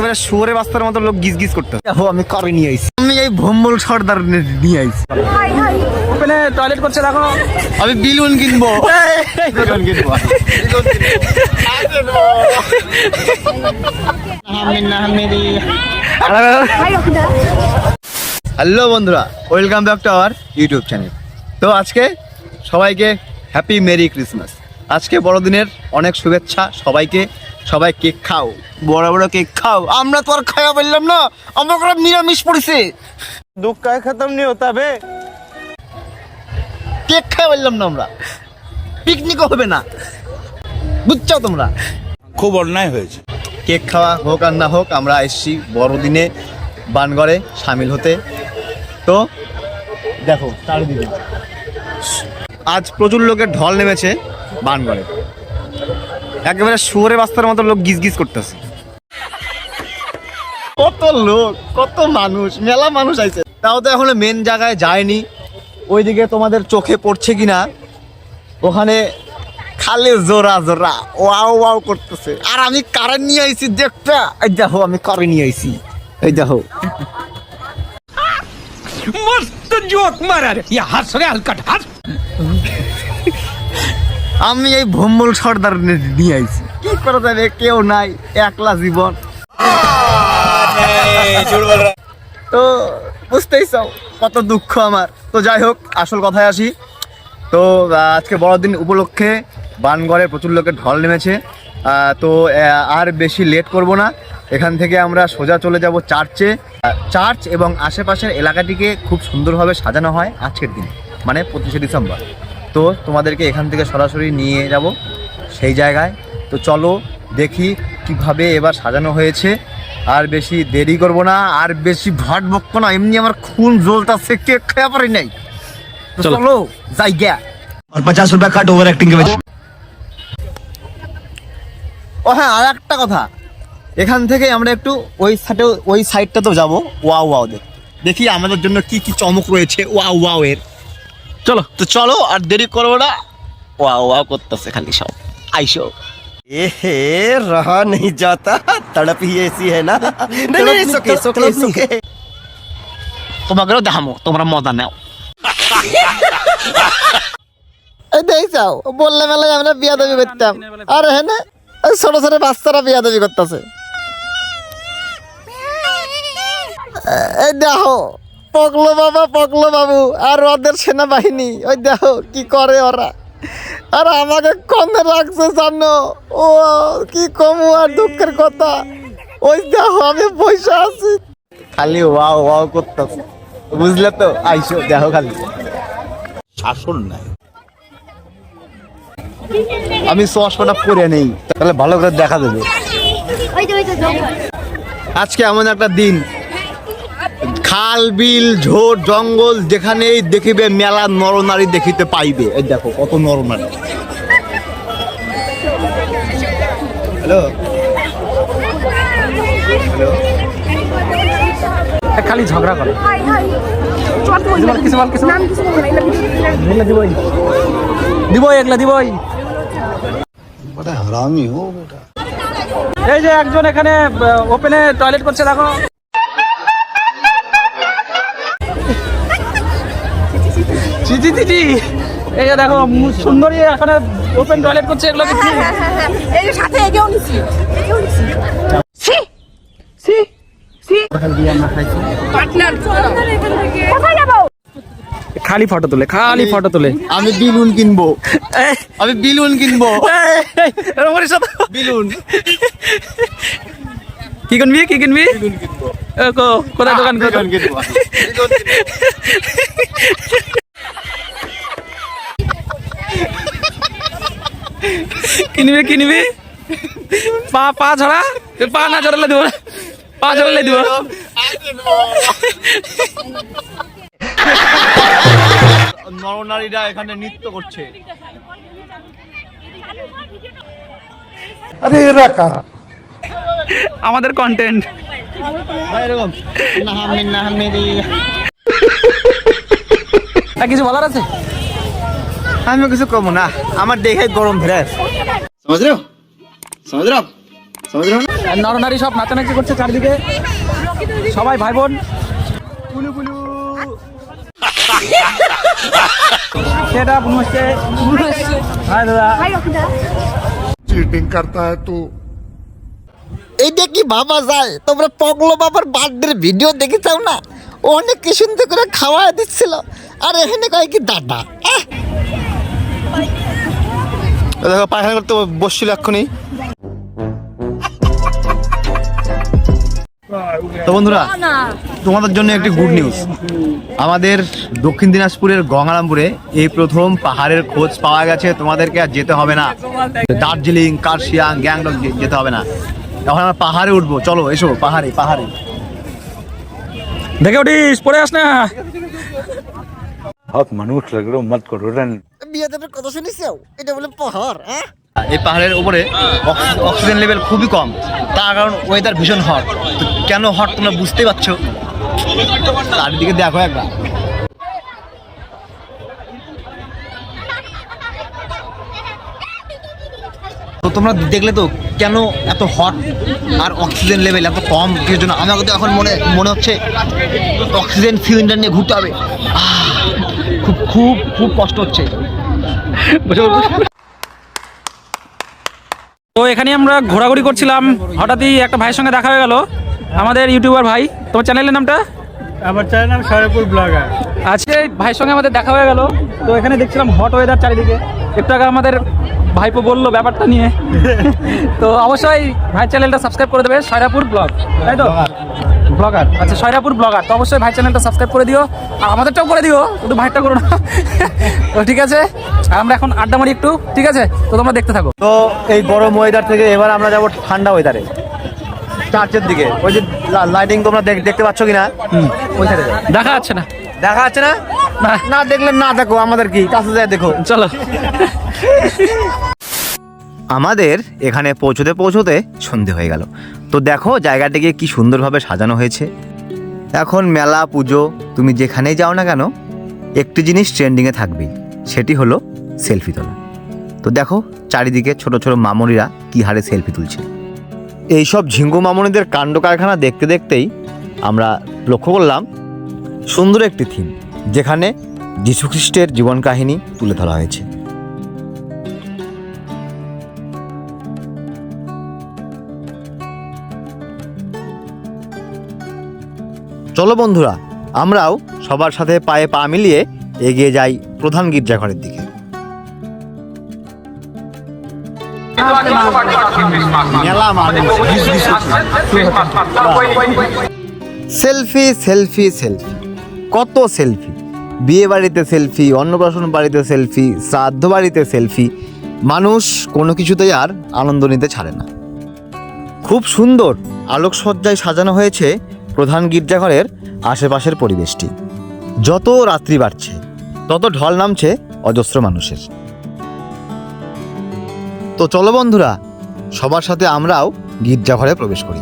একেবারে শুয়োরে বাস্তার মতো লোক গিজ গিজ করতে দেখো আমি করে নিয়ে আইছি। আমি এই ভম্বল সর্দার নিয়ে আইছি। ওপেনে টয়লেট করছে দেখো। আমি বিলুন কিনবো। বিলুন কিনবো। হ্যালো বন্ধুরা welcome back to our YouTube channel. তো আজকে সবাইকে হ্যাপি মেরি ক্রিসমাস। আজকে বড়দিনের অনেক শুভেচ্ছা সবাইকে। সবাই কেক খাও। বড় বড় কেক খাও। আমরা তো আর খাওয়া পারলাম না। আমরা করে নিরামিষ পড়েছে। দুঃখ কায় খতম নিয়ে তবে কেক খাওয়া পারলাম না আমরা। পিকনিকও হবে না। বুঝছ তোমরা? খুব অন্যায় হয়েছে। কেক খাওয়া হোক আর না হোক আমরা এসছি বড়দিনে বানগড়ে সামিল হতে। তো দেখো চারিদিকে। আজ প্রচুর লোকের ঢল নেমেছে বানগড়ে। একেবারে শুয়ারে বাস্তার মতো লোক গিজ গিজ করতেছে। কত লোক কত মানুষ মেলা মানুষ আইছে। তাও তো এখনও মেন জায়গায় যায়নি। ওইদিকে তোমাদের চোখে পড়ছে কিনা ওখানে খালে জোরা জোরা ওয়াও ওয়াও করতেছে। আর আমি কারে নিয়ে আইছি দেখতে এই দেখো আমি কারে নিয়ে আইছি। এই দেখো। মস্ত জোক মারার। ইয়া হাসরে হালকা হাস আমি এই ভম্বল সর্দার নিয়ে আইছি। কি করা যাবে? কেউ নাই, একলা জীবন। তো বুঝতেই চাও, কত দুঃখ আমার। তো যাই হোক, আসল কথায় আসি। তো আজকে বড়দিন উপলক্ষে বানগড়ে প্রচুর লোকের ঢল নেমেছে। তো আর বেশি লেট করব না। এখান থেকে আমরা সোজা চলে যাব চার্চে। চার্চ এবং আশেপাশের এলাকাটিকে খুব সুন্দরভাবে সাজানো হয় আজকের দিন মানে পঁচিশে ডিসেম্বর। তো তোমাদেরকে এখান থেকে সরাসরি নিয়ে যাব সেই জায়গায়। তো চলো দেখি কীভাবে এবার সাজানো হয়েছে। আর বেশি দেরি করব না আর বেশি ভাট বক্ক না এমনি আমার খুন জ্বলতাছে কে খাওয়া পারি নাই। চলো। যাই গিয়া। আর পঞ্চাশ রুপিয়া কাট ওভার অ্যাক্টিং ও হ্যাঁ আর একটা কথা। এখান থেকে আমরা একটু ওই সাইডে ওই সাইডটা তো যাব। ওয়া ওয়াও দেখি আমাদের জন্য কি কি চমক রয়েছে। ওয়া ওয়াও এর। चलो তো চলো আর দেরি করবো না ওয়াও ওয়াও করতেছে খালি সব আইসো ए रहा नहीं जाता तड़प ही ऐसी है ना नहीं नहीं सोके सोके सोके তোমাকেও দেখামো তোমরা মজা নাও এই দেখছাও বললে মেলায় আমরা বিয়া দাবি করতাম আর হ্যাঁ না ওই ছোট ছোট বাচ্চারা বিয়া দাবি করতেছে এই দেখো পগলো বাবা পগলো বাবু আর ওদের সেনাবাহিনী ওই দেখো কি করে ওরা। আর আমাকে কমে রাখছে জানো? ও কি কমু আর দুঃখের কথা। ওই দেখো আমি পয়সা আছি। খালি ওয়াও ওয়াও করতেছে। বুঝলে তো? আইসো দেখো খালি। শাসন নাই। আমি চশমাটা পরে নেই তাহলে ভালো করে দেখা দেবে ওই তো ওই তো জঙ্গল আজকে এমন একটা দিন। খাল বিল ঝোর জঙ্গল যেখানেই দেখিবে মেলা নরনারী দেখিতে পাইবে। এই দেখো কত নরনারী। হ্যালো? খালি ঝগড়া করে। দিবই। একলা দিবই। এই যে একজন এখানে ওপেনে টয়লেট করছে দেখো। চিচি চিচি এই যে দেখো মু- সুন্দরী এখানে ওপেন টয়লেট করছে এগুলো কি হ্যাঁ হ্যাঁ হ্যাঁ এই যে সাথে এগেও নিছি এগেও নিছি। See see see partner. কোথায় যাব? খালি ফটো তুলে খালি ফটো তুলে। আমি বিলুন কিনবো। আমি বিলুন কিনবো। এরকম তো। বিলুন। কি কিনবি কি কিনবি? কোথায় দোকান বিলুন কোথায় কিনবো কিনবি? পা পা ছড়া এ, পা না ছড়ালে দিব না। পা ছড়ালে দিব। নরনারীরা এখানে নৃত্য করছে। আমাদের কন্টেন্ট এরকম। কিছু বলার আছে? আমি কিছু কম না আমার দেখে গরম ফেরাস সমাজ রেও নরনারী সব নাচানাচি করছে চারদিকে। সবাই ভাই বোন। পুলু না সেটা কি যায় তোমরা বার্থডের ভিডিও না? অনেক সুন্দর করে খাওয়া দিচ্ছিল। আর এখানে কয়েকি কি দাদা দেখো পায়খানা করতে বসছিল এক্ষুনি। তো বন্ধুরা তোমাদের জন্য একটি গুড নিউজ আমাদের দক্ষিণ দিনাজপুরের গঙ্গারামপুরে এই প্রথম পাহাড়ের খোঁজ পাওয়া গেছে। তোমাদেরকে আর যেতে হবে না। দার্জিলিং কার্শিয়াং গ্যাংটক যেতে হবে না। এখন আমরা পাহাড়ে উঠবো। চলো এসো পাহাড়ে পাহাড়ে। দেখে উঠিস পরে আস না। মানুষ লাগল মত করো বিয়ে দেবের কথা এটা বলে পাহাড় হ্যাঁ? এই পাহাড়ের উপরে অক্সিজেন লেভেল খুবই কম। তার কারণ ওয়েদার ভীষণ হট কেন হট তোমরা বুঝতেই পারছ? চারিদিকে দেখো একবার। তো তোমরা দেখলে তো কেন এত হট আর অক্সিজেন লেভেল এত কম? কিসের জন্য? আমাকে তো এখন মনে মনে হচ্ছে অক্সিজেন সিলিন্ডার নিয়ে ঘুরতে হবে। খুব খুব খুব কষ্ট হচ্ছে। তো এখানে আমরা ঘোরাঘুরি করছিলাম। হঠাৎই একটা ভাইয়ের সঙ্গে দেখা হয়ে গেল আমাদের ইউটিউবার ভাই। তোমার চ্যানেলের নামটা? আমার চ্যানেল নাম সরপুর ব্লগার। আজকে ভাইয়ের সঙ্গে আমাদের দেখা হয়ে গেল। তো এখানে দেখছিলাম হট ওয়েদার চারিদিকে। একটু আগে আমাদের ভাইপো বলল ব্যাপারটা নিয়ে। তো অবশ্যই ভাই চ্যানেলটা সাবস্ক্রাইব করে দেবে সয়রাপুর ব্লগ। তাই তো? ব্লগার। আচ্ছা সয়রাপুর ব্লগার। তো অবশ্যই ভাই চ্যানেলটা সাবস্ক্রাইব করে দিও। আর আমাদেরটাও করে দিও শুধু ভাইটা করো না। তো ঠিক আছে আর আমরা এখন আড্ডা মারি একটু ঠিক আছে? তো তোমরা দেখতে থাকো। তো এই গরম ওয়েদার থেকে এবার আমরা যাব ঠান্ডা ওয়েদারে চার্চের দিকে। ওই যে লাইটিং তোমরা দেখ- দেখতে পাচ্ছ কিনা? ওই সাইডে। দেখা যাচ্ছে না। দেখা যাচ্ছে না? না। না দেখলে না দেখো আমাদের কি? কাছে যায় দেখো। চলো। আমাদের এখানে পৌঁছতে পৌঁছতে সন্ধে হয়ে গেল। তো দেখো জায়গাটিকে কি সুন্দরভাবে সাজানো হয়েছে। এখন মেলা, পুজো, তুমি যেখানেই যাও না কেন, একটি জিনিস ট্রেন্ডিংয়ে থাকবেই, সেটি হলো সেলফি তোলা। তো দেখো চারিদিকে ছোট ছোট মামনিরা কি হারে সেলফি তুলছে এইসব ঝিঙ্গু মামনিদের কাণ্ড কারখানা দেখতে দেখতেই আমরা লক্ষ্য করলাম, সুন্দর একটি থিম যেখানে যীশুখ্রিস্টের জীবন কাহিনী তুলে ধরা হয়েছে। চলো বন্ধুরা, আমরাও সবার সাথে পায়ে পা মিলিয়ে এগিয়ে যাই প্রধান গির্জাঘরের দিকে। Selfie selfie selfie. কত সেলফি? বিয়ে বাড়িতে সেলফি, অন্নপ্রাশন বাড়িতে সেলফি, শ্রাদ্ধ বাড়িতে সেলফি। মানুষ কোনো কিছুতেই আর আনন্দ নিতে ছাড়ে না। খুব সুন্দর আলোকসজ্জায় সাজানো হয়েছে প্রধান গির্জাঘরের আশেপাশের পরিবেশটি। যত রাত্রি বাড়ছে, তত ঢল নামছে অজস্র মানুষের। তো চলো বন্ধুরা, সবার সাথে আমরাও গির্জাঘরে প্রবেশ করি।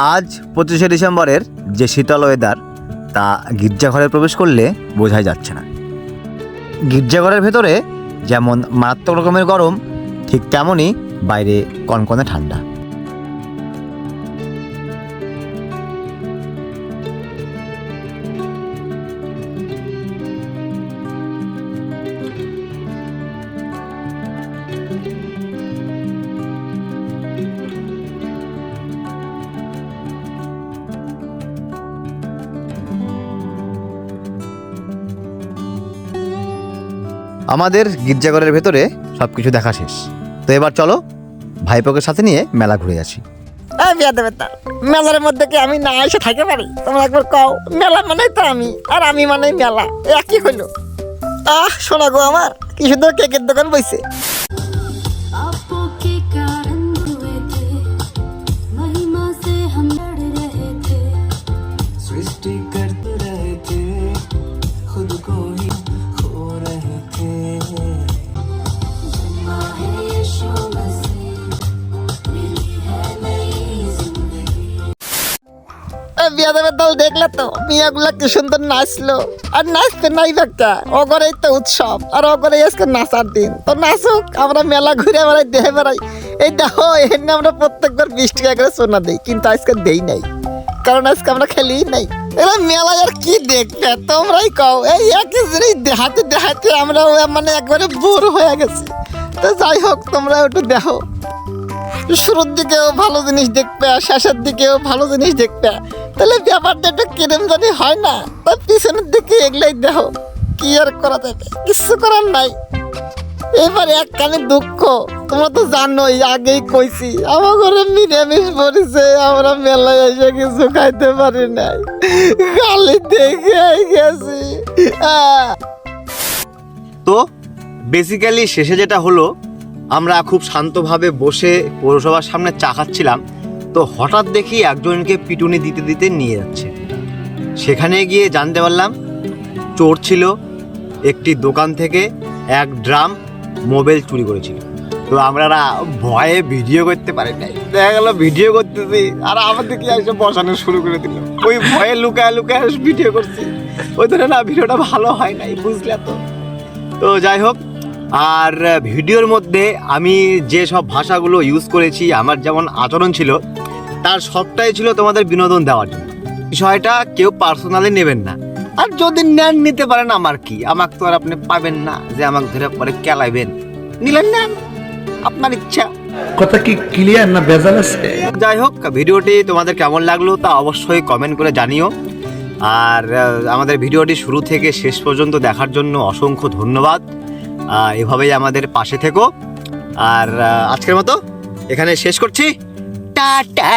আজ পঁচিশে ডিসেম্বরের যে শীতল ওয়েদার তা গির্জাঘরে প্রবেশ করলে বোঝাই যাচ্ছে না। গির্জাঘরের ভেতরে যেমন মারাত্মক রকমের গরম, ঠিক তেমনই বাইরে কনকনে ঠান্ডা। আমাদের গির্জাঘরের ভেতরে সব কিছু দেখা শেষ। তো এবার চলো ভাইপোকে সাথে নিয়ে মেলা ঘুরে আসি। মেলার মধ্যে কি আমি না এসে থাকতে পারি? তোমরা একবার কও, মেলা মানে তো আমি, আর আমি মানে মেলা একই হইল? আহ, শোনা গো আমার কি সুন্দর কেকের দোকান বইছে। বিয়াদেবের দল দেখলে তো মিয়াগুলা কি সুন্দর নাচলো। আর নাচতে নাই বাক্কা অগরেই তো উৎসব, আর অগরেই আজকে নাচার দিন। তো নাচুক, আমরা মেলা ঘুরে বেড়াই, দেহে বেড়াই। এই দেখো, এখানে আমরা প্রত্যেকবার বিশ টাকা করে সোনা দিই, কিন্তু আজকে দেই নাই। কারণ আজকে আমরা খেলি নাই। এরা মেলায় আর কি দেখবে, তোমরাই কও। এই একই জিনিস দেখাতে দেখাতে আমরা মানে একবারে বোর হয়ে গেছি। তো যাই হোক, তোমরা একটু দেখো। শুরুর দিকেও ভালো জিনিস দেখবে শেষের দিকেও ভালো জিনিস দেখবে। তাহলে ব্যাপারটা একটু কিরম জানি হয় না। তার পিছনের দিকে এগুলাই দেখো, কি আর করা যাবে? কিছু করার নাই। এবার এক কানে দুঃখ, তোমরা তো জানোই, আগেই কইছি আমার ঘরে নিরামিষ পড়েছে আমরা মেলায় এসে কিছু খাইতে পারি নাই। খালি দেখে গেছি। তো বেসিক্যালি শেষে যেটা হলো, আমরা খুব শান্তভাবে বসে পৌরসভার সামনে চা খাচ্ছিলাম। তো হঠাৎ দেখি একজনকে পিটুনি দিতে দিতে নিয়ে যাচ্ছে। সেখানে গিয়ে জানতে পারলাম, চোর ছিল, একটি দোকান থেকে এক ড্রাম মোবাইল চুরি করেছিল। তো আমরা ভয়ে ভিডিও করতে পারি নাই। দেখা গেল ভিডিও করতেছি, আর আমাদেরকে এসে বসানো শুরু করে দিল। ওই ভয়ে লুকায় লুকায় ভিডিও করছি। ওই ধরে না ভিডিওটা ভালো হয় নাই, বুঝলে তো? তো যাই হোক আর ভিডিওর মধ্যে আমি যে সব ভাষাগুলো ইউজ করেছি আমার যেমন আচরণ ছিল তার সবটাই ছিল তোমাদের বিনোদন দেওয়ার জন্য। বিষয়টা কেউ পার্সোনালি নেবেন না। আর যদি নেন নিতে পারেন আমার কি? আমাকে তো আর আপনি পাবেন না যে আমাকে ধরে পরে কেলাইবেন। নিলেন নেন আপনার ইচ্ছা। কথা কি ক্লিয়ার না ভেজাল আছে? যাই হোক ভিডিওটি তোমাদের কেমন লাগল তা অবশ্যই কমেন্ট করে জানিও। আর আমাদের ভিডিওটি শুরু থেকে শেষ পর্যন্ত দেখার জন্য অসংখ্য ধন্যবাদ। এভাবেই আমাদের পাশে থেকো। আর আজকের মতো এখানে শেষ করছি। টাটা!